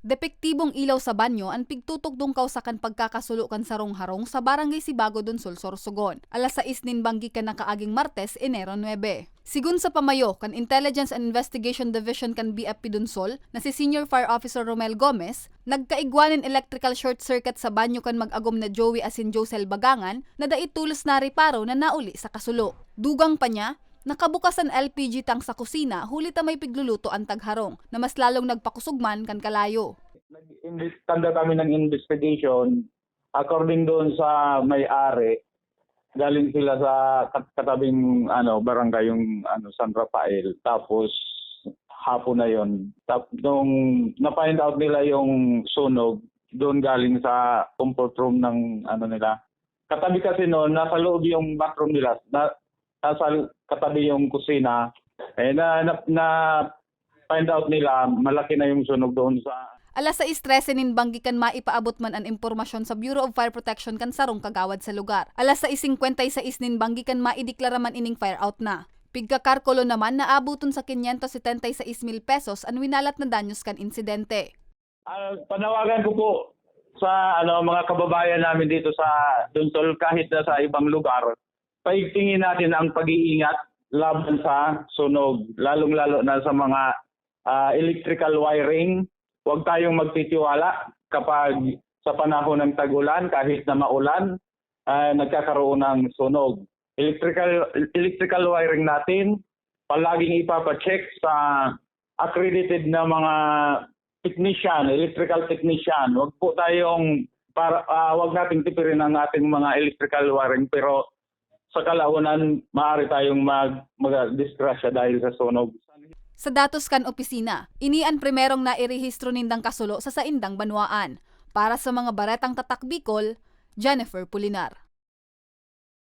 Depektibong ilaw sa banyo ang pigtutugdong kausakan pagkakasulukan sa rong-harong sa barangay Sibago Donsol, Sorsogon. Alas 6 nin banggi ka ng kaaging Martes, Enero 9. Sigun sa pamayo kan Intelligence and Investigation Division kan BFP Donsol na si Senior Fire Officer Romel Gomez, nagkaigwanin electrical short circuit sa banyo kan mag-agom na Joey asin Josel Bagangan na dait tulos na riparo na nauli sa kasulo. Dugang pa niya, Nakabukas ang LPG tank sa kusina, huli ta may pigluluto ang tagharong, na mas lalong nagpakusugman kan kalayo. nag-tanda kami ng investigation. According doon sa may-ari galing sila sa kat- katabing ano barangay yung ano San Rafael. Tapos hapon na yon nung na-find out nila yung sunog doon galing sa comfort room ng ano nila. Katabi kasi noon nasa loob yung bathroom nila. Na, nasa katabi yung kusina eh na, na, na find out nila malaki na yung sunog doon sa Alas 6.13 nin banggikan maipaabot man ang impormasyon sa Bureau of Fire Protection kan sarong kagawad sa lugar. Alas 6.56 nin banggikan maideklara man ining fire out na. Pigkakarkolo naman naabuton sa 576 mil pesos ang winalat na danyos kan insidente. Ah, panawagan ko po sa ano mga kababayan namin dito sa Dunsol kahit na sa ibang lugar, paigtingin natin ang pag-iingat laban sa sunog, lalong-lalo na sa mga ah, electrical wiring. Huwag tayong magtitiwala kapag sa panahon ng tag-ulan, kahit na maulan, ah, nagkakaroon ng sunog. Electrical electrical wiring natin, palaging ipapacheck sa accredited na mga technician, electrical technician. Huwag po tayong para ah, wag nating tipirin ang ating mga electrical wiring pero sa kalaunan maaari tayong mag mag-disgrasya dahil sa sunog. Sa datos kan opisina, inian primerong nairehistro nindang kasulo sa saindang banwaan. Para sa mga baretang tatak Bicol, Jennifer Pulinar.